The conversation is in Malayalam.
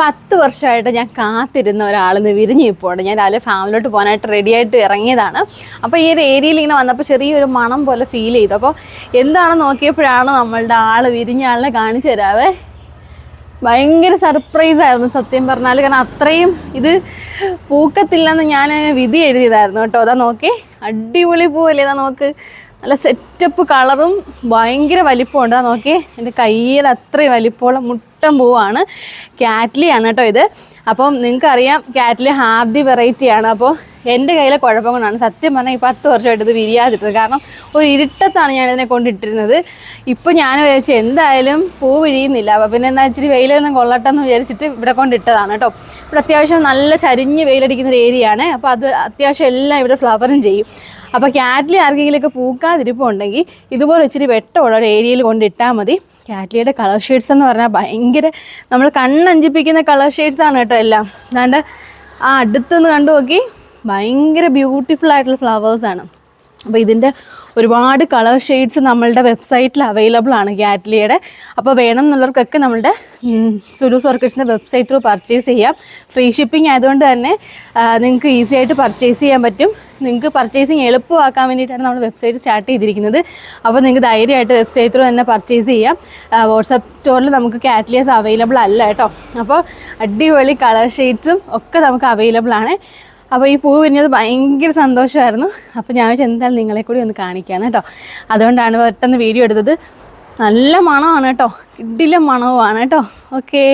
പത്ത് വർഷമായിട്ട് ഞാൻ കാത്തിരുന്ന ഒരാളിന്ന് വിരിഞ്ഞു ഇപ്പോൾ ഞാൻ രാവിലെ ഫാമിലോട്ട് പോകാനായിട്ട് റെഡി ആയിട്ട് ഇറങ്ങിയതാണ്. അപ്പോൾ ഈ ഒരു ഏരിയയിൽ ഇങ്ങനെ വന്നപ്പോൾ ചെറിയൊരു മണം പോലെ ഫീൽ ചെയ്തു. അപ്പോൾ എന്താണ് നോക്കിയപ്പോഴാണ് നമ്മളുടെ ആൾ വിരിഞ്ഞ ആളിനെ കാണിച്ചു തരാവേ. ഭയങ്കര സർപ്രൈസ് ആയിരുന്നു സത്യം പറഞ്ഞാൽ കാരണം അത്രയും ഇത് പൂക്കത്തില്ലെന്ന് ഞാൻ വിധി എഴുതിയതായിരുന്നു കേട്ടോ. അതാ നോക്കി. അടിപൊളി പൂവല്ലേ? ഇതാ നോക്ക്. നല്ല സെറ്റപ്പ് കളറും ഭയങ്കര വലിപ്പമുണ്ട്. നോക്കി എന്റെ കയ്യിൽ അത്രയും വലിപ്പമുള്ള മുട്ടൻ പൂവാണ്. കാറ്റ്ലിയാണ് കേട്ടോ ഇത്. അപ്പം നിങ്ങൾക്കറിയാം കാറ്റ്ലി ഹാർഡി വെറൈറ്റിയാണ് അപ്പോൾ എന്റെ കയ്യിലെ കുഴപ്പം കൊണ്ടാണ് സത്യം പറഞ്ഞാൽ ഈ പത്ത് വർഷമായിട്ട് ഇത് വിരിയാതിരുന്നത്. കാരണം ഒരു ഇരുട്ടത്താണ് ഞാൻ ഇതിനെ കൊണ്ടിട്ടിരുന്നത്. ഇപ്പോൾ ഞാൻ വിചാരിച്ചു എന്തായാലും പൂ വിരിയുന്നില്ല. അപ്പോൾ പിന്നെ എന്താ ഇച്ചിരി വെയിലൊന്നും കൊള്ളട്ടെ എന്ന് വിചാരിച്ചിട്ട് ഇവിടെ കൊണ്ടിട്ടതാണ് കേട്ടോ. ഇവിടെ അത്യാവശ്യം നല്ല ചരിഞ്ഞ് വെയിലടിക്കുന്ന ഏരിയയാണ് ഏരിയ അപ്പോൾ അത് അത്യാവശ്യം എല്ലാം ഇവിടെ ഫ്ലവറും ചെയ്യും. അപ്പോൾ കാറ്റ്ലി ആർക്കെങ്കിലുമൊക്കെ പൂക്കാതിരിപ്പുണ്ടെങ്കിൽ ഇതുപോലെ ഇച്ചിരി വെട്ടമുള്ള ഒരു ഏരിയയിൽ കൊണ്ടിട്ടാൽ മതി. കാറ്റ്ലിയുടെ കളർ ഷെയ്ഡ്സ് എന്ന് പറഞ്ഞാൽ ഭയങ്കര നമ്മൾ കണ്ണഞ്ചിപ്പിക്കുന്ന കളർ ഷെയ്ഡ്സ് ആണ് കേട്ടോ എല്ലാം. അതാണ്ട് ആ അടുത്തുനിന്ന് കണ്ടു നോക്കി. ഭയങ്കര ബ്യൂട്ടിഫുൾ ആയിട്ടുള്ള ഫ്ലവേഴ്സാണ് അപ്പോൾ ഇതിന്റെ ഒരുപാട് കളർ ഷെയ്ഡ്സ് നമ്മളുടെ വെബ്സൈറ്റിൽ അവൈലബിൾ ആണ് ഗ്യാറ്റ്ലിയുടെ അപ്പോൾ വേണം എന്നുള്ളവർക്കൊക്കെ നമ്മളുടെ സുലു ഓർക്കിഡ്സിന്റെ വെബ്സൈറ്റ് ത്രൂ പർച്ചേസ് ചെയ്യാം. ഫ്രീ ഷിപ്പിംഗ് ആയതുകൊണ്ട് തന്നെ നിങ്ങൾക്ക് ഈസി ആയിട്ട് പർച്ചേസ് ചെയ്യാൻ പറ്റും. നിങ്ങൾക്ക് പർച്ചേസിങ് എളുപ്പമാക്കാൻ വേണ്ടിയിട്ടാണ് നമ്മൾ വെബ്സൈറ്റ് സ്റ്റാർട്ട് ചെയ്തിരിക്കുന്നത്. അപ്പോൾ നിങ്ങൾക്ക് ധൈര്യമായിട്ട് വെബ്സൈറ്റ് ത്രൂ തന്നെ പർച്ചേസ് ചെയ്യാം. വാട്സപ്പ് സ്റ്റോറിൽ നമുക്ക് കാറ്റ്ലിയസ് അവൈലബിൾ അല്ല കേട്ടോ. അപ്പോൾ അടിപൊളി കളർ ഷെയ്ഡ്സും ഒക്കെ നമുക്ക് അവൈലബിൾ ആണ്. അപ്പോൾ ഈ പൂ വിരിഞ്ഞത് ഭയങ്കര സന്തോഷമായിരുന്നു. അപ്പോൾ ഞാൻ വെച്ചാൽ എന്തായാലും നിങ്ങളെ കൂടി ഒന്ന് കാണിക്കാന്ന് കേട്ടോ അതുകൊണ്ടാണ് പെട്ടെന്ന് വീഡിയോ എടുത്തത്. നല്ല മണമാണ് കേട്ടോ കിഡിലെ മണവുമാണ് കേട്ടോ ഓക്കേ